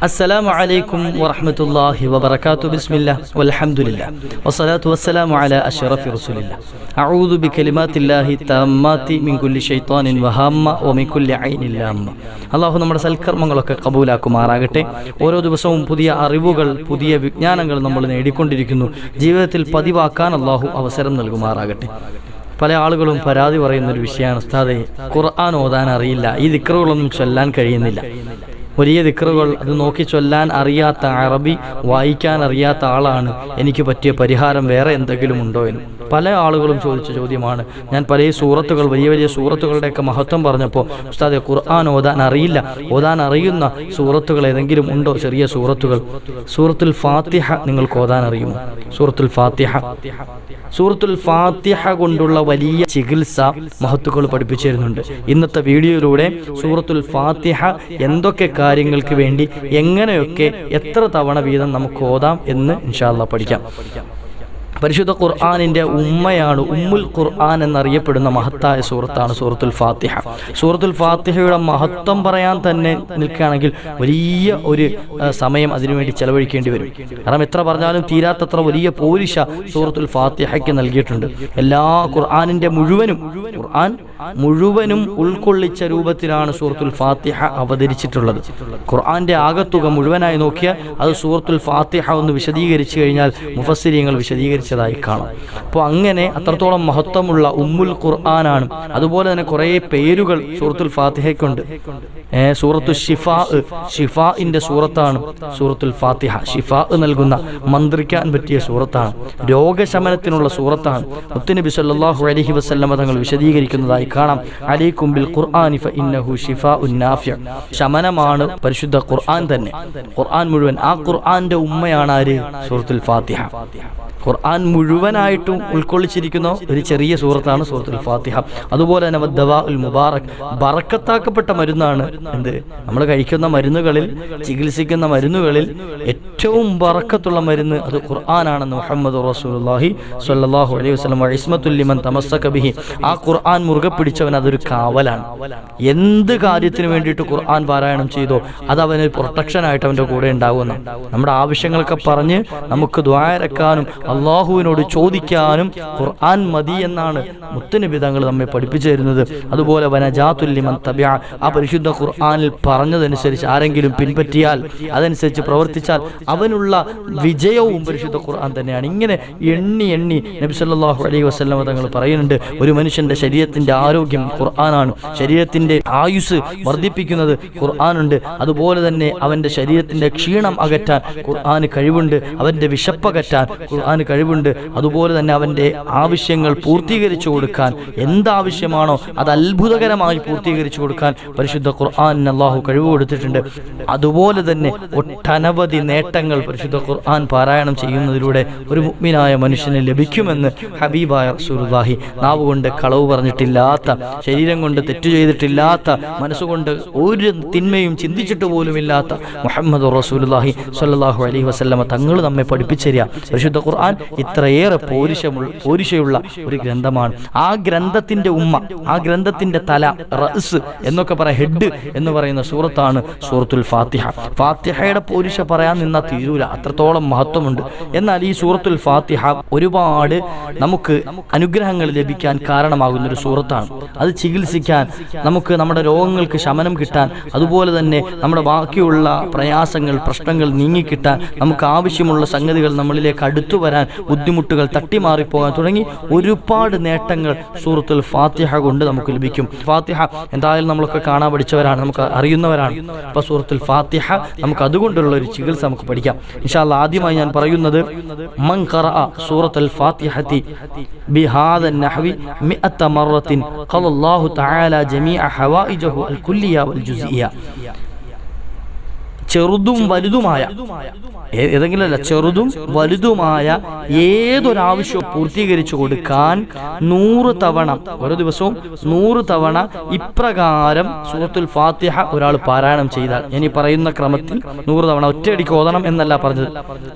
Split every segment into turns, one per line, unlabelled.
السلام عليكم ورحمة الله وبركاته بسم الله والحمد لله والصلاة والسلام على أشرف رسول الله أعوذ بكلمات الله التامات من كل شيطان وهامة ومن كل عين لامة അള്ളാഹു നമ്മുടെ സൽക്കർമ്മങ്ങളൊക്കെ കബൂലാക്കുമാറാകട്ടെ ഓരോ ദിവസവും പുതിയ അറിവുകൾ പുതിയ വിജ്ഞാനങ്ങൾ നമ്മൾ നേടിക്കൊണ്ടിരിക്കുന്നു ജീവിതത്തിൽ പതിവാക്കാൻ അള്ളാഹു അവസരം നൽകുമാറാകട്ടെ പല ആളുകളും പരാതി പറയുന്ന ഒരു വിഷയമാണ് ഉസ്താദെ ഖുർആൻ ഓതാൻ അറിയില്ല ഈ ദിക്റുകളൊന്നും ചൊല്ലാൻ കഴിയുന്നില്ല വലിയ ദിക്റുകൾ അത് നോക്കി ചൊല്ലാൻ അറിയാത്ത അറബി വായിക്കാൻ അറിയാത്ത ആളാണ്. എനിക്ക് പറ്റിയ പരിഹാരം വേറെ എന്തെങ്കിലും ഉണ്ടോ എന്ന്. പല ആളുകളും ചോദിച്ച ചോദ്യമാണ്. ഞാൻ പല സൂറത്തുകൾ വലിയ വലിയ സൂറത്തുകളുടെയൊക്കെ മഹത്വം പറഞ്ഞപ്പോൾ ഉസ്താദെ ഖുർആൻ ഓതാൻ അറിയില്ല. ഓതാൻ അറിയുന്ന സൂറത്തുകൾ ഏതെങ്കിലും ഉണ്ടോ? ചെറിയ സൂറത്തുകൾ. സൂറത്തുൽ ഫാത്തിഹ നിങ്ങൾക്ക് ഓതാൻ അറിയുമോ? സൂറത്തുൽ ഫാത്തിഹ. സൂറത്തുൽ ഫാത്തിഹ കൊണ്ടുള്ള വലിയ ചികിത്സ മഹത്തുക്കൾ പഠിപ്പിച്ചു തരുന്നുണ്ട് ഇന്നത്തെ വീഡിയോയിലൂടെ സൂറത്തുൽ ഫാത്തിഹ എന്തൊക്കെ കാര്യങ്ങൾക്ക് വേണ്ടി എങ്ങനെയൊക്കെ എത്ര തവണ വീതം നമുക്ക് ഓതാം എന്ന് ഇൻഷാല്ല പഠിക്കാം. പരിശുദ്ധ ഖുർആാനിന്റെ ഉമ്മയാണ് ഉമ്മുൽ ഖുർആൻ എന്നറിയപ്പെടുന്ന മഹത്തായ സൂറത്താണ് സൂറത്തുൽ ഫാത്തിഹ. സൂറത്തുൽ ഫാത്തിഹയുടെ മഹത്വം പറയാൻ തന്നെ നിൽക്കുകയാണെങ്കിൽ വലിയ ഒരു സമയം അതിനുവേണ്ടി ചെലവഴിക്കേണ്ടി വരും. കാരണം എത്ര പറഞ്ഞാലും തീരാത്തത്ര വലിയ പോലിശ സൂറത്തുൽ ഫാത്തിഹയ്ക്ക് നൽകിയിട്ടുണ്ട്. എല്ലാ ഖുർആാനിന്റെ മുഴുവനും ഖുർആൻ മുഴുവനും ഉൾക്കൊള്ളിച്ച രൂപത്തിലാണ് സൂറത്തുൽ ഫാത്തിഹ അവതരിച്ചിട്ടുള്ളത്. ഖുർആന്റെ ആകത്തുക മുഴുവനായി നോക്കിയാൽ അത് സൂറത്തുൽ ഫാത്തിഹ ഒന്ന് വിശദീകരിച്ചു കഴിഞ്ഞാൽ മുഫസ്സിരിയങ്ങൾ വിശദീകരിച്ചതായി കാണാം. അപ്പോൾ അങ്ങനെ അത്രത്തോളം മഹത്വമുള്ള ഉമ്മുൽ ഖുർആനാണ്. അതുപോലെ തന്നെ കുറേ പേരുകൾ സൂറത്തുൽ ഫാത്തിഹയ്ക്കുണ്ട്. സൂറത്തു ഷിഫാ ഷിഫാഇന്റെ സൂറത്താണ് സൂറത്തുൽ ഫാത്തിഹ. ഷിഫാ നൽകുന്ന മന്ത്രിക്കാൻ പറ്റിയ സൂറത്താണ്. രോഗശമനത്തിനുള്ള സൂറത്താണ്. മുത്തുനബി സല്ലാഹു അലഹി വസല്ലമ തങ്ങൾ വിശദീകരിക്കുന്നതായി കാണാം. അലൈക്കും ബിൽ ഖുർആനി ഫഇന്നഹു ഷിഫാഉൻ നാഫിഅ. ശമനമാണ് പരിശുദ്ധ ഖുർആൻ തന്നെ. ഖുർആൻ മുഴുവൻ ആ ഖുർആന്റെ ഉമ്മയാണ് ആര്? സൂറത്തുൽ ഫാത്തിഹ. ഖുർആൻ മുഴുവനായിട്ടും ഉൾക്കൊള്ളിച്ചിരിക്കുന്ന ഒരു ചെറിയ സൂറത്താണ് സൂറത്തുൽ ഫാത്തിഹ. അതുപോലെ തന്നെ ദവാ ഉൽ മുബാറക്. ബറക്കത്താക്കപ്പെട്ട മരുന്നാണ് എന്ത്? നമ്മൾ കഴിക്കുന്ന മരുന്നുകളിൽ ചികിത്സിക്കുന്ന മരുന്നുകളിൽ ഏറ്റവും ബറക്കത്തുള്ള മരുന്ന് അത് ഖുർആനാണെന്ന് മുഹമ്മദ് റസൂലുള്ളാഹി സ്വല്ലല്ലാഹു അലൈഹി വസ്ലം ഇസ്മത്തുല്ലിമൻ തമസ്സഖബിഹി ആ ഖുർആൻ മുറുകെ പിടിച്ചവൻ അതൊരു കാവലാണ്. എന്ത് കാര്യത്തിന് വേണ്ടിയിട്ട് ഖുർആൻ പാരായണം ചെയ്തോ അത് അവന് പ്രൊട്ടക്ഷൻ ആയിട്ട് അവന്റെ കൂടെ ഉണ്ടാകുന്നു നമ്മുടെ ആവശ്യങ്ങളൊക്കെ പറഞ്ഞ് നമുക്ക് ദ്വാരക്കാനും അള്ളാഹുവിനോട് ചോദിക്കാനും ഖുർആൻ മതി എന്നാണ് മുത്തനബി തങ്ങൾ നമ്മെ പഠിപ്പിച്ചു തരുന്നത്. അതുപോലെ വനജാത്തുല്ലിമൻ തബ്യ ആ പരിശുദ്ധ ഖുർആാനിൽ പറഞ്ഞതനുസരിച്ച് ആരെങ്കിലും പിൻപറ്റിയാൽ അതനുസരിച്ച് പ്രവർത്തിച്ചാൽ അവനുള്ള വിജയവും പരിശുദ്ധ ഖുർആൻ തന്നെയാണ്. ഇങ്ങനെ എണ്ണി എണ്ണി നബി സല്ലല്ലാഹു അലൈഹി വസല്ലമ തങ്ങൾ പറയുന്നുണ്ട് ഒരു മനുഷ്യന്റെ ശരീരത്തിന്റെ ആരോഗ്യം ഖുർആനാണ്. ശരീരത്തിന്റെ ആയുസ് വർദ്ധിപ്പിക്കുന്നത് ഖുർആനുണ്ട്. അതുപോലെ തന്നെ അവന്റെ ശരീരത്തിന്റെ ക്ഷീണം അകറ്റാൻ ഖുർആന് കഴിവുണ്ട്. അവന്റെ വിശപ്പകറ്റാൻ കഴിവുണ്ട്. അതുപോലെ തന്നെ അവന്റെ ആവശ്യങ്ങൾ പൂർത്തീകരിച്ചു കൊടുക്കാൻ എന്താവശ്യമാണോ അത് അത്ഭുതകരമായി പൂർത്തീകരിച്ചു കൊടുക്കാൻ പരിശുദ്ധ ഖുർആൻ അള്ളാഹു കഴിവ് കൊടുത്തിട്ടുണ്ട്. അതുപോലെ തന്നെ ഒട്ടനവധി നേട്ടങ്ങൾ പരിശുദ്ധ ഖുർആൻ പാരായണം ചെയ്യുന്നതിലൂടെ ഒരു മുഗ്മിനായ മനുഷ്യന് ലഭിക്കുമെന്ന് ഹബീബായ റസൂലുള്ളാഹി നാവ് കൊണ്ട് കളവ് പറഞ്ഞിട്ടില്ലാത്ത ശരീരം കൊണ്ട് തെറ്റു ചെയ്തിട്ടില്ലാത്ത മനസ്സുകൊണ്ട് ഒരു തിന്മയും ചിന്തിച്ചിട്ട് പോലുമില്ലാത്ത മുഹമ്മദ് റസൂലുള്ളാഹി സ്വല്ലല്ലാഹു അലൈഹി വസല്ലമ തങ്ങൾ നമ്മെ പഠിപ്പിച്ചരിക പരിശുദ്ധ ഖുർആൻ ഇത്രയേറെ പോരിശമുള്ള പോരിശയുള്ള ഒരു ഗ്രന്ഥമാണ്. ആ ഗ്രന്ഥത്തിന്റെ ഉമ്മ ആ ഗ്രന്ഥത്തിന്റെ തല റസ് എന്നൊക്കെ പറയാം ഹെഡ് എന്ന് പറയുന്ന സൂറത്താണ് സൂറത്തുൽ ഫാത്തിഹ. ഫാത്തിഹയുടെ പോരിശ പറയാൻ നിന്നാൽ തീരൂല. അത്രത്തോളം മഹത്വമുണ്ട്. എന്നാൽ ഈ സൂറത്തുൽ ഫാത്തിഹ ഒരുപാട് നമുക്ക് അനുഗ്രഹങ്ങൾ ലഭിക്കാൻ കാരണമാകുന്ന ഒരു സൂറത്താണ്. അത് ചികിത്സിക്കാൻ നമുക്ക് നമ്മുടെ രോഗങ്ങൾക്ക് ശമനം കിട്ടാൻ അതുപോലെ തന്നെ നമ്മുടെ ബാക്കിയുള്ള പ്രയാസങ്ങൾ പ്രശ്നങ്ങൾ നീങ്ങിക്കിട്ടാൻ നമുക്ക് ആവശ്യമുള്ള സംഗതികൾ നമ്മളിലേക്ക് അടുത്തു വരാൻ ബുദ്ധിമുട്ടുകൾ തട്ടിമാറിപ്പോകാൻ തുടങ്ങി ഒരുപാട് നേട്ടങ്ങൾ സൂറത്തുൽ ഫാത്തിഹ കൊണ്ട് നമുക്ക് ലഭിക്കും. ഫാത്തിഹ എന്തായാലും നമ്മളൊക്കെ കാണാൻ പഠിച്ചവരാണ് നമുക്ക് അറിയുന്നവരാണ്. അപ്പൊ സൂറത്തുൽ ഫാത്തിഹ നമുക്ക് അതുകൊണ്ടുള്ള ഒരു ചികിത്സ നമുക്ക് പഠിക്കാം. ഇൻഷാല്ല ആദ്യമായി ഞാൻ പറയുന്നത് മൻ സൂറത്തുൽ ചെറുതും വലുതുമായ ഏതെങ്കിലും അല്ല ചെറുതും വലുതുമായ ഏതൊരാവശ്യവും പൂർത്തീകരിച്ചു കൊടുക്കാൻ നൂറ് തവണ ഓരോ ദിവസവും നൂറ് തവണ ഇപ്രകാരം സൂറത്തുൽ ഫാത്തിഹ ഒരാൾ പാരായണം ചെയ്താൽ. ഈ പറയുന്ന ക്രമത്തിൽ നൂറ് തവണ ഒറ്റയടിക്ക് ഓതണം എന്നല്ല പറഞ്ഞത്.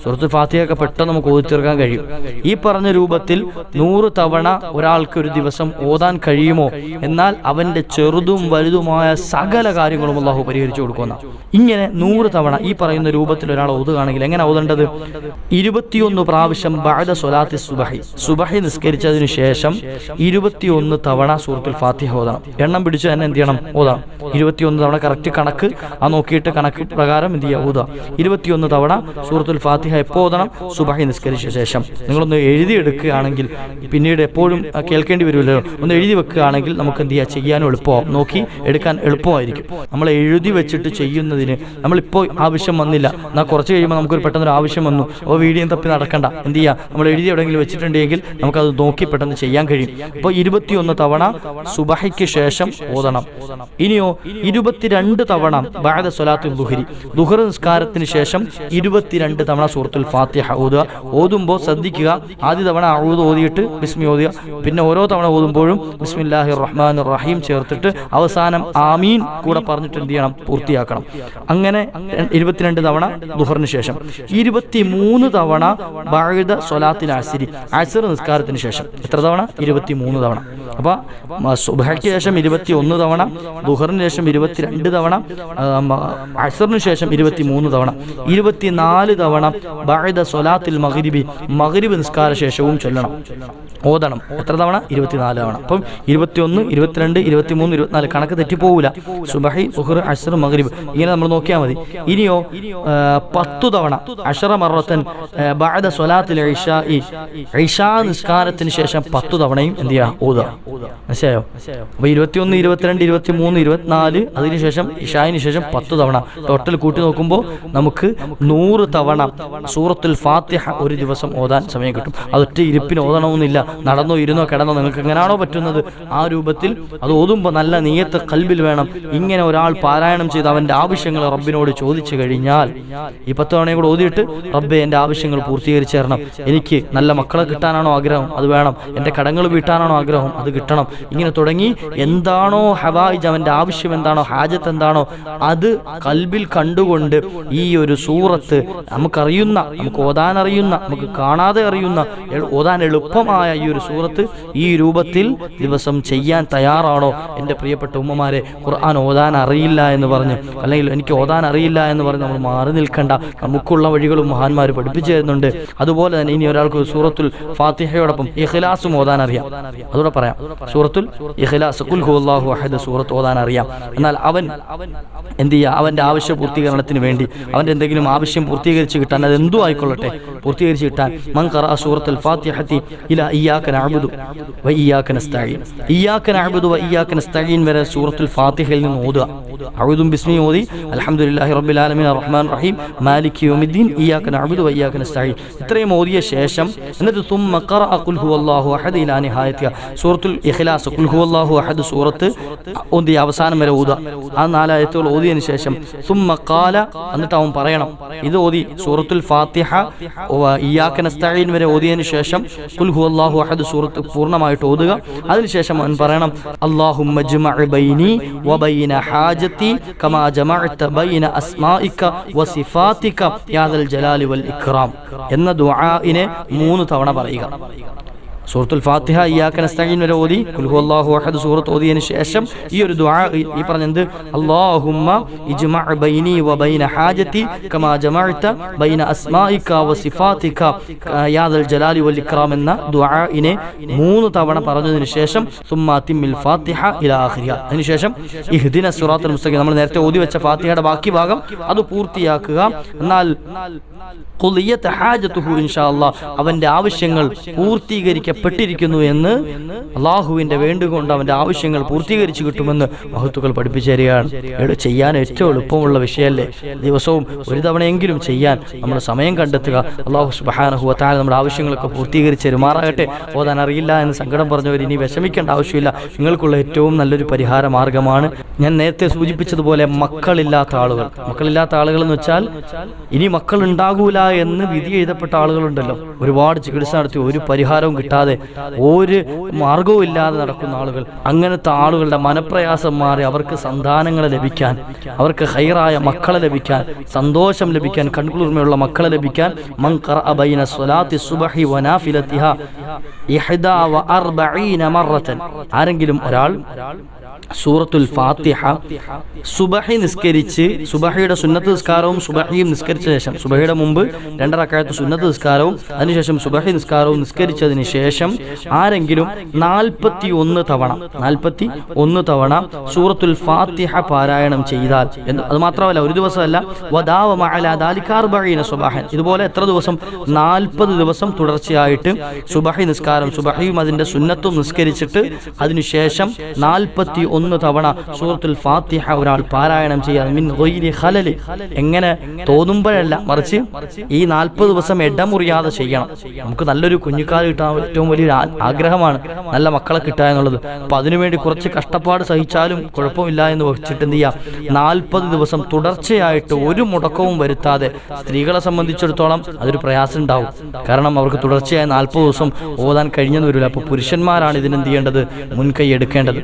സൂറത്തുൽ ഫാത്തിഹ ഒക്കെ പെട്ടെന്ന് നമുക്ക് ഓതി തീർക്കാൻ കഴിയും. ഈ പറഞ്ഞ രൂപത്തിൽ നൂറ് തവണ ഒരാൾക്ക് ഒരു ദിവസം ഓതാൻ കഴിയുമോ? എന്നാൽ അവന്റെ ചെറുതും വലുതുമായ സകല കാര്യങ്ങളും അള്ളാഹു പരിഹരിച്ചു കൊടുക്കുന്ന ഇങ്ങനെ നൂറ് നൂറ് തവണ ഈ പറയുന്ന രൂപത്തിൽ ഒരാൾ ഓതുകയാണെങ്കിൽ എങ്ങനെ ഓതേണ്ടത്? ഇരുപത്തിയൊന്ന് പ്രാവശ്യം ബാദ സൊലാത്തി സുബഹി. സുബഹി നിസ്കരിച്ചതിനു ശേഷം ഇരുപത്തിയൊന്ന് തവണ സൂറത്തുൽ ഫാത്തിഹ ഓതണം. എണ്ണം പിടിച്ച് തന്നെ എന്ത് ചെയ്യണം? ഓതാം ഇരുപത്തിയൊന്ന് തവണ കറക്റ്റ് കണക്ക് ആ നോക്കിയിട്ട് കണക്ക് പ്രകാരം എന്ത് ചെയ്യുക? ഓതുക. ഇരുപത്തിയൊന്ന് തവണ സൂറത്തുൽ ഫാത്തിഹ എപ്പോൾ ഓതണം? സുബഹി നിസ്കരിച്ച ശേഷം. നിങ്ങളൊന്ന് എഴുതിയെടുക്കുകയാണെങ്കിൽ പിന്നീട് എപ്പോഴും കേൾക്കേണ്ടി വരുമല്ലോ. ഒന്ന് എഴുതി വെക്കുകയാണെങ്കിൽ നമുക്ക് എന്ത് ചെയ്യുക ചെയ്യാനും എളുപ്പമാവും. നോക്കി എടുക്കാൻ എളുപ്പമായിരിക്കും. നമ്മൾ എഴുതി വെച്ചിട്ട് ചെയ്യുന്നതിന് നമ്മളിപ്പോൾ ആവശ്യം വന്നില്ല. എന്നാൽ കുറച്ച് കഴിയുമ്പോൾ നമുക്കൊരു പെട്ടെന്നൊരു ആവശ്യം വന്നു. അപ്പോൾ വീഡിയോ തപ്പി നടക്കണ്ട. എന്ത് ചെയ്യുക നമ്മൾ എഴുതി എവിടെയെങ്കിലും വെച്ചിട്ടുണ്ടെങ്കിൽ നമുക്കത് നോക്കി പെട്ടെന്ന് ചെയ്യാൻ കഴിയും. അപ്പോൾ ഇരുപത്തിയൊന്ന് തവണ സുബഹയ്ക്ക് ശേഷം ഓതണം. ഇനിയോ ഇരുപത്തിരണ്ട് തവണ ബാദ സ്വലാത്തു ദുഹരി. ദുഹർ നിസ്കാരത്തിന് ശേഷം ഇരുപത്തിരണ്ട് തവണ സൂറത്തുൽ ഫാത്തിഹ ഓതുക. ഓതുമ്പോൾ ശ്രദ്ധിക്കുക. ആദ്യ തവണ അഴുത് ഓതിയിട്ട് ബിസ്മി ഓതുക. പിന്നെ ഓരോ തവണ ഓതുമ്പോഴും ബിസ്മില്ലാഹി റഹ്മാൻ റഹീം ചേർത്തിട്ട് അവസാനം ആമീൻ കൂടെ പറഞ്ഞിട്ട് എന്ത് ചെയ്യണം? പൂർത്തിയാക്കണം. അങ്ങനെ ഇരുപത്തിരണ്ട് തവണ ദുഹറിന് ശേഷം. ഇരുപത്തിമൂന്ന് തവണ ബാഴുത സ്വലാത്തിൽ അസിരി അസിർ നിസ്കാരത്തിന് ശേഷം. എത്ര തവണ? ഇരുപത്തിമൂന്ന് തവണ. അപ്പൊ സുബഹയ്ക്ക് ശേഷം ഇരുപത്തി ഒന്ന് തവണ ദുഹറിന് ശേഷം ഇരുപത്തിരണ്ട് തവണ അസറിന് ശേഷം ഇരുപത്തിമൂന്ന് തവണ. ഇരുപത്തിനാല് തവണ ബാഴുത സൊലാത്തിൽ മഗ്രിബി മഗ്രിബ് നിസ്കാര ശേഷവും ചൊല്ലണം. ഓതണം. എത്ര തവണ? ഇരുപത്തിനാല് തവണ. അപ്പം ഇരുപത്തിയൊന്ന് ഇരുപത്തിരണ്ട് ഇരുപത്തിമൂന്ന് ഇരുപത്തിനാല് കണക്ക് തെറ്റിപ്പോവില്ല സുബഹി സുഹർ അസർ മഗ്രിബ്. ഇങ്ങനെ നമ്മൾ നോക്കിയാൽ മതി. ഇനിയോ പത്തു തവണ അഷറമറത്തൻ ബാദ സ്വലാത്തിൽ ഐഷാ നിസ്കാരത്തിന് ശേഷം പത്തു തവണയും എന്ത് ചെയ്യുക ഓതുക മനസ്സിലായോ? അപ്പൊ ഇരുപത്തിയൊന്ന് ഇരുപത്തിരണ്ട് ഇരുപത്തി മൂന്ന് ഇരുപത്തിനാല് അതിനുശേഷം ഇഷായിന് ശേഷം പത്ത് തവണ. ടോട്ടൽ കൂട്ടി നോക്കുമ്പോൾ നമുക്ക് നൂറ് തവണ സൂറത്തുൽ ഫാത്തിഹ ഒരു ദിവസം ഓതാൻ സമയം കിട്ടും. അതൊറ്റ ഇരിപ്പിന് ഓതണമെന്നില്ല. നടന്നോ ഇരുന്നോ കിടന്നോ നിങ്ങൾക്ക് എങ്ങനെയാണോ പറ്റുന്നത് ആ രൂപത്തിൽ അത് ഓതുമ്പോൾ നല്ല നീയത്ത് കൽബിൽ വേണം. ഇങ്ങനെ ഒരാൾ പാരായണം ചെയ്ത് അവന്റെ ആവശ്യങ്ങൾ റബ്ബിനോട് ചോദിച്ചു കഴിഞ്ഞാൽ ഈ പത്ത് തവണയും കൂടെ ഓതിയിട്ട് റബ്ബെ എന്റെ ആവശ്യങ്ങൾ പൂർത്തീകരിച്ചു തരണം. എനിക്ക് നല്ല മക്കളെ കിട്ടാനാണോ ആഗ്രഹം? അത് വേണം. എന്റെ കടങ്ങൾ വീട്ടാനാണോ ആഗ്രഹം? അത് കിട്ടണം. ഇങ്ങനെ തുടങ്ങി എന്താണോ ഹവായിജ് അവന്റെ ആവശ്യം എന്താണോ ഹാജത്ത് എന്താണോ അത് കൽബിൽ കണ്ടുകൊണ്ട് ഈ ഒരു സൂറത്ത് നമുക്കറിയുന്ന നമുക്ക് ഓതാൻ അറിയുന്ന നമുക്ക് കാണാതെ അറിയുന്ന ഓതാൻ എളുപ്പമായ ഈ ഒരു സൂറത്ത് ഈ രൂപത്തിൽ ദിവസം ചെയ്യാൻ തയ്യാറാണോ? എന്റെ പ്രിയപ്പെട്ട ഉമ്മമാരെ ഖുർആൻ ഓതാൻ അറിയില്ല എന്ന് പറഞ്ഞു അല്ലെങ്കിൽ എനിക്ക് ഓതാൻ അറിയില്ല എന്ന് പറഞ്ഞ് നമ്മൾ മാറി നിൽക്കേണ്ട. നമുക്കുള്ള വഴികളും മഹാന്മാർ പഠിപ്പിച്ചു തരുന്നുണ്ട്. അതുപോലെ തന്നെ ഇനി ഒരാൾക്ക് സൂറത്തുൽ ഫാത്തിഹയോടൊപ്പം ഇഖ്ലാസും ഓതാൻ അറിയാം. അതോടെ പറയാം. സൂറത്തുൽ ഇഖ്ലാസ് കുൽഹുല്ലാഹു അഹദ് സൂറത്ത് ഓതാൻ അറിയാം. എന്നാൽ അവൻ എന്ത് ചെയ്യുക അവന്റെ ആവശ്യ പൂർത്തീകരണത്തിന് വേണ്ടി അവന്റെ എന്തെങ്കിലും ആവശ്യം പൂർത്തീകരിച്ച് കിട്ടാൻ അത് എന്തു ആയിക്കൊള്ളട്ടെ. പൂർത്തീകരിച്ച് കിട്ടാൻ മങ്കറ സൂറത്തുൽ ഫാത്തിഹത്തി ഇല ഇയ്യാക നഅബുദു വ ഇയ്യാക നസ്തഈൻ. ഇയ്യാക നഅബുദു വ വരെ സൂറത്തുൽ ഫാത്തിഹയിൽ നിന്ന് ഓതുക. അഴുതും ബിസ്മി ഓതി അൽഹംദുലില്ലാഹി റബ്ബിൽ ആലമീൻ അർറഹ്മാൻ റഹീം. മാലിക് യൗമിദ്ദീൻ. ഇയ്യാക നഅബുദു വ ഇയ്യാക നസ്തഈൻ. ഇത്രയും ഓതിയ ശേഷം എന്നിട്ട് തുമ്മ ഖറഅ ഖുൽ ഹുവല്ലാഹു അഹദ് ഇലാ നിഹായത്തിഹ സൂറത്തുൽ ഇഖ്ലാസ് ഖുൽ ഹുവല്ലാഹു അഹദ് സൂറത്ത് ഓതി അവസാനം വരെ ഓതുക ആ നാലായത്തുകൾ ഓതിയതിനു ശേഷം സുമ്മ ഖാല എന്നിട്ട് അവൻ പറയണം. ഇത് ഓതി സൂറത്തുൽ ഫാത്തിഹ. വ ഇയ്യാക നസ്തഈൻ വരെ ഓതിയതിനു ശേഷം ഖുൽ ഹുവല്ലാഹു അഹദ് സൂറത്ത് പൂർണമായിട്ട് ഓതുക. അതിനുശേഷം അവൻ പറയണം അല്ലാഹുമ്മ ജ്മഅ ബൈനി യാദൽ എന്ന ദുആഇനെ മൂന്ന് തവണ പറയുക. സൂറത്തുൽ ഫാത്തിഹ ഇയാക്കനസ്തീൻ വരെ ഓതി. കുൽഹു അള്ളാഹു അഹദ് സൂറത്ത് ഓതിയതിനു ശേഷം ഈ ഒരു ദുആ ഈ- പറഞ്ഞത് അല്ലാഹുമ്മ ഇജ്മഅ ബൈനി വ ബൈന ഹാജതി കമാ ജമഅത ബൈന അസ്മാഇക വ സിഫാതിക യാദൽ ജലാലി വൽ ഇക്റാം എന്ന ദുആഇനെ മൂന്ന് തവണ പറഞ്ഞതിനു ശേഷം സുമ്മ തിമ്മിൽ ഫാത്തിഹ ഇലാ ആഖിരിഹ. അതിനുശേഷം ഇഹ്ദിന സിറാത്തുൽ മുസ്തഖീം നമ്മൾ നേരത്തെ ഓതി വെച്ച ഫാത്തിഹയുടെ ബാക്കി ഭാഗം അത് പൂർത്തിയാക്കുക. എന്നാൽ ഖുലിയത ഹാജതുഹു ഇൻഷാ അല്ലാഹ് അവന്റെ ആവശ്യങ്ങൾ പൂർത്തീകരിക്കപ്പെട്ടിരിക്കുന്നു എന്ന് അള്ളാഹുവിന്റെ വേണ്ടുകൊണ്ട് അവന്റെ ആവശ്യങ്ങൾ പൂർത്തീകരിച്ചു കിട്ടുമെന്ന് മഹത്തുക്കൾ പഠിപ്പിച്ചു തരികയാണ് ചെയ്യാൻ ഏറ്റവും എളുപ്പമുള്ള വിഷയമല്ലേ? ദിവസവും ഒരു തവണയെങ്കിലും ചെയ്യാൻ നമ്മൾ സമയം കണ്ടെത്തുക. അള്ളാഹു സുബഹാനഹു താൻ നമ്മുടെ ആവശ്യങ്ങളൊക്കെ പൂർത്തീകരിച്ച് തരുമാറാകട്ടെ. ഓതാൻ അറിയില്ല എന്ന് സങ്കടം പറഞ്ഞവർ ഇനി വിഷമിക്കേണ്ട ആവശ്യമില്ല. നിങ്ങൾക്കുള്ള ഏറ്റവും നല്ലൊരു പരിഹാര മാർഗമാണ് ഞാൻ നേരത്തെ സൂചിപ്പിച്ചതുപോലെ മക്കളില്ലാത്ത ആളുകൾ. മക്കളില്ലാത്ത ആളുകൾ എന്ന് വെച്ചാൽ ഇനി മക്കൾ ഉണ്ടാകൂല എന്ന് വിധി എഴുതപ്പെട്ട ആളുകളുണ്ടല്ലോ. ഒരുപാട് ചികിത്സ നടത്തി ഒരു പരിഹാരവും കിട്ടാതെ ഒരു മാർഗവും ഇല്ലാതെ നടക്കുന്ന ആളുകൾ അങ്ങനത്തെ ആളുകളുടെ മനപ്രയാസം മാറി അവർക്ക് സന്താനങ്ങളെ ലഭിക്കാൻ അവർക്ക് ഹൈറായ മക്കളെ ലഭിക്കാൻ സന്തോഷം ലഭിക്കാൻ കൺകുളിർമയുള്ള മക്കളെ ലഭിക്കാൻ സ്വലാത്തി സുബഹി വനാഫിലത്തിഹ ആരെങ്കിലും ഒരാൾ സൂറത്തുൽ ഫാത്തിഹ. സുബഹി നിസ്കരിച്ച് സുബഹിയുടെ സുന്നത്ത് നിസ്കാരവും സുബഹിയും നിസ്കരിച്ച ശേഷം സുബഹിയുടെ മുമ്പ് രണ്ടരക്കാലത്ത് സുന്നത്ത് നിസ്കാരവും അതിനുശേഷം സുബഹി നിസ്കാരവും നിസ്കരിച്ചതിന് ശേഷം ആരെങ്കിലും നാൽപ്പത്തി ഒന്ന് തവണ നാൽപ്പത്തി ഒന്ന് തവണ സൂറത്തുൽ ഫാത്തിഹ പാരായണം ചെയ്താൽ അത് മാത്രമല്ല ഒരു ദിവസമല്ല വദാവ മഅലാദാലിക്കാർബീന സുബാഹൻ. ഇതുപോലെ എത്ര ദിവസം? നാൽപ്പത് ദിവസം തുടർച്ചയായിട്ട് സുബഹി നിസ്കാരം സുബഹിയും അതിന്റെ സുന്നത്തും നിസ്കരിച്ചിട്ട് അതിനുശേഷം നാൽപ്പത്തി ഒന്ന് തവണ സൂറത്തുൽ ഫാത്തിഹ ഒരാൾ പാരായണം ചെയ്യാൻ മിൻ ഗൈരി ഖലലി. എങ്ങനെ? തോന്നുമ്പോഴല്ല മറിച്ച് ഈ നാൽപ്പത് ദിവസം ഇടമുറിയാതെ ചെയ്യണം. നമുക്ക് നല്ലൊരു കുഞ്ഞുകാൽ കിട്ടാൻ ഏറ്റവും വലിയൊരു ആഗ്രഹമാണ് നല്ല മക്കളെ കിട്ടുക എന്നുള്ളത്. അപ്പൊ അതിനുവേണ്ടി കുറച്ച് കഷ്ടപ്പാട് സഹിച്ചാലും കുഴപ്പമില്ല എന്ന് വെച്ചിട്ട് എന്ത് ചെയ്യാം? നാൽപ്പത് ദിവസം തുടർച്ചയായിട്ട് ഒരു മുടക്കവും വരുത്താതെ സ്ത്രീകളെ സംബന്ധിച്ചിടത്തോളം അതൊരു പ്രയാസം ഉണ്ടാവും. കാരണം അവർക്ക് തുടർച്ചയായി നാൽപ്പത് ദിവസം ഓതാൻ കഴിഞ്ഞെന്ന് വരില്ല. അപ്പോൾ പുരുഷന്മാരാണ് ഇതിനെന്ത് ചെയ്യേണ്ടത്? മുൻകൈ എടുക്കേണ്ടത്.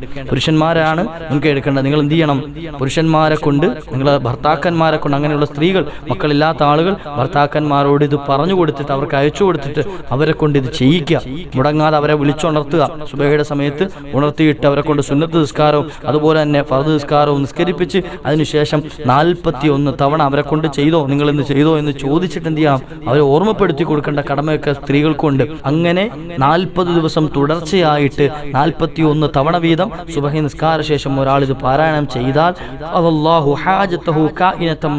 പുരുഷന്മാരാണ് മുൻകൈ എടുക്കേണ്ടത് നിങ്ങൾ എന്ത് ചെയ്യണം? പുരുഷന്മാരെ കൊണ്ട് നിങ്ങൾ ഭർത്താക്കന്മാരെ കൊണ്ട് അങ്ങനെയുള്ള സ്ത്രീകൾ മക്കളില്ലാത്ത ആളുകൾ ഭർത്താക്കന്മാരോട് ഇത് പറഞ്ഞു കൊടുത്തിട്ട് അവർക്ക് അയച്ചു കൊടുത്തിട്ട് അവരെ കൊണ്ട് ഇത് ചെയ്യിക്കുക. മുടങ്ങാതെ അവരെ വിളിച്ചുണർത്തുക. സുബഹയുടെ സമയത്ത് ഉണർത്തിയിട്ട് അവരെ കൊണ്ട് സുന്നത്ത് നിസ്കാരവും അതുപോലെ തന്നെ ഫർദ് നിസ്കാരവും നിസ്കരിപ്പിച്ച് അതിനുശേഷം നാൽപ്പത്തി ഒന്ന് തവണ അവരെ കൊണ്ട് ചെയ്തോ നിങ്ങൾ ഇന്ന് ചെയ്തോ എന്ന് ചോദിച്ചിട്ട് എന്ത് ചെയ്യാം അവരെ ഓർമ്മപ്പെടുത്തി കൊടുക്കേണ്ട കടമയൊക്കെ സ്ത്രീകൾക്കുണ്ട് അങ്ങനെ നാൽപ്പത് ദിവസം തുടർച്ചയായിട്ട് നാൽപ്പത്തി ഒന്ന് തവണ വീതം സുബഹി നിസ്കാര ശേഷം ഒരാൾ ഇത് പാരായണം ചെയ്താൽ അല്ലാഹു ഹാജത്തഹു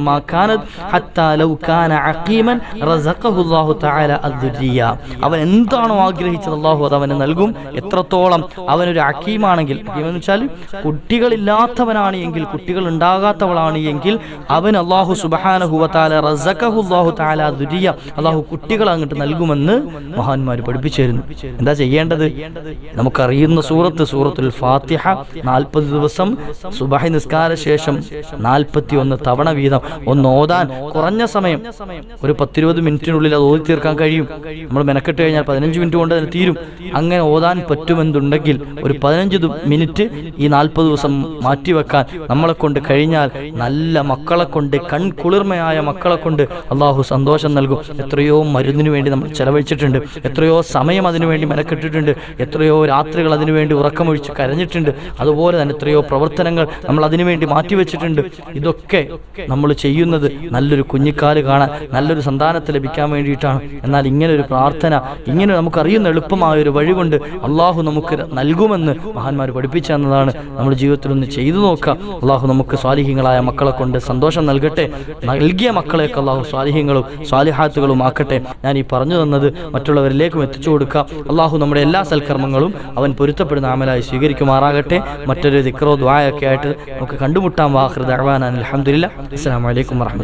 മാ കാനത് ഹത്താ ലൗ കാന അഖീമൻ റസഖഹു അല്ലാഹു തആല അദ്ദുരിയ അവൻ എന്താണോ ആഗ്രഹിച്ചത് അല്ലാഹു അത് അവന് നൽകും. എത്രത്തോളം അവനൊരു അക്കീമാണെങ്കിൽ അക്കീം എന്ന് വെച്ചാൽ കുട്ടികളില്ലാത്തവനാണ് എങ്കിൽ കുട്ടികൾ ഉണ്ടാകാത്തവളാണ് എങ്കിൽ അവൻ അള്ളാഹു സുബ്ഹാനഹു വ റസഖഹുല്ലാഹു തആല ദുരിയ അള്ളാഹു കുട്ടികൾ അങ്ങോട്ട് നൽകുമെന്ന് മഹാന്മാർ പഠിപ്പിച്ചിരുന്നു. എന്താ ചെയ്യേണ്ടത്? നമുക്കറിയുന്ന സൂറത്ത് സൂറത്തുൽ ഫാത്തിഹ നാൽപ്പത് ദിവസം സുബഹി നിസ്കാര ശേഷം നാൽപ്പത്തി ഒന്ന് തവണ വീതം. ഒന്ന് ഓതാൻ കുറഞ്ഞ സമയം ഒരു പത്തിരുപത് മിനിറ്റിനുള്ളിൽ അത് ഓതി തീർക്കാൻ കഴിയും. നമ്മൾ മെനക്കെട്ട് കഴിഞ്ഞാൽ പതിനഞ്ച് മിനിറ്റ് കൊണ്ട് അതിന് തീരും. അങ്ങനെ ഓതാൻ പറ്റുമെന്നുണ്ടെങ്കിൽ ഒരു പതിനഞ്ച് മിനിറ്റ് ഈ നാൽപ്പത് ദിവസം മാറ്റിവെക്കാൻ നമ്മളെ കൊണ്ട് കഴിഞ്ഞാൽ നല്ല മക്കളെ കൊണ്ട് കൺകുളിർമയായ മക്കളെ കൊണ്ട് അള്ളാഹു സന്തോഷം നൽകും. എത്രയോ മരുന്നിനു വേണ്ടി നമ്മൾ ചെലവഴിച്ചിട്ടുണ്ട്. എത്രയോ സമയം അതിനു വേണ്ടി മെനക്കെട്ടിട്ടുണ്ട്. എത്രയോ രാത്രികൾ അതിനു വേണ്ടി ഉറക്കമൊഴിച്ച് കരഞ്ഞിട്ടുണ്ട്. അതുപോലെ തന്നെ എത്രയോ പ്രവർത്തനങ്ങൾ നമ്മൾ അതിനുവേണ്ടി മാറ്റിവെച്ചിട്ടുണ്ട്. ഇതൊക്കെ നമ്മൾ ചെയ്യുന്നത് നല്ലൊരു കുഞ്ഞിക്കാൽ കാണാൻ നല്ലൊരു സന്താനത്തെ ലഭിക്കാൻ വേണ്ടിയിട്ടാണ്. എന്നാൽ ഇങ്ങനെ ഒരു പ്രാർത്ഥന ഇങ്ങനെ നമുക്കറിയുന്ന എളുപ്പമായ ഒരു വഴി കൊണ്ട് അള്ളാഹു നമുക്ക് നൽകുമെന്ന് മഹാന്മാർ പഠിപ്പിച്ചെന്നതാണ് നമ്മൾ ജീവിതത്തിൽ ഒന്ന് ചെയ്തു നോക്കുക അള്ളാഹു നമുക്ക് സ്വാലിഹ്യങ്ങളായ മക്കളെ കൊണ്ട് സന്തോഷം നൽകട്ടെ. നൽകിയ മക്കളെയൊക്കെ അള്ളാഹു സ്വാലിഹ്യങ്ങളും സ്വാലിഹാത്തുകളും ആക്കട്ടെ. ഞാൻ ഈ പറഞ്ഞു തന്നത് മറ്റുള്ളവരിലേക്കും എത്തിച്ചു കൊടുക്കുക അള്ളാഹു നമ്മുടെ എല്ലാ സൽക്കർമ്മങ്ങളും അവൻ പൊരുത്തപ്പെടുന്ന ആമലായി സ്വീകരിക്കുമാറാകട്ടെ. മറ്റൊരു ദിക്റോ ദ്വായൊക്കെ ആയിട്ട് നമുക്ക് കണ്ടുമുട്ടാൻ വാഹൃദ് അഹ്വാൻ അലഹമുല്ല അസ്സാം വലൈക്കും വർഹമത്തുള്ള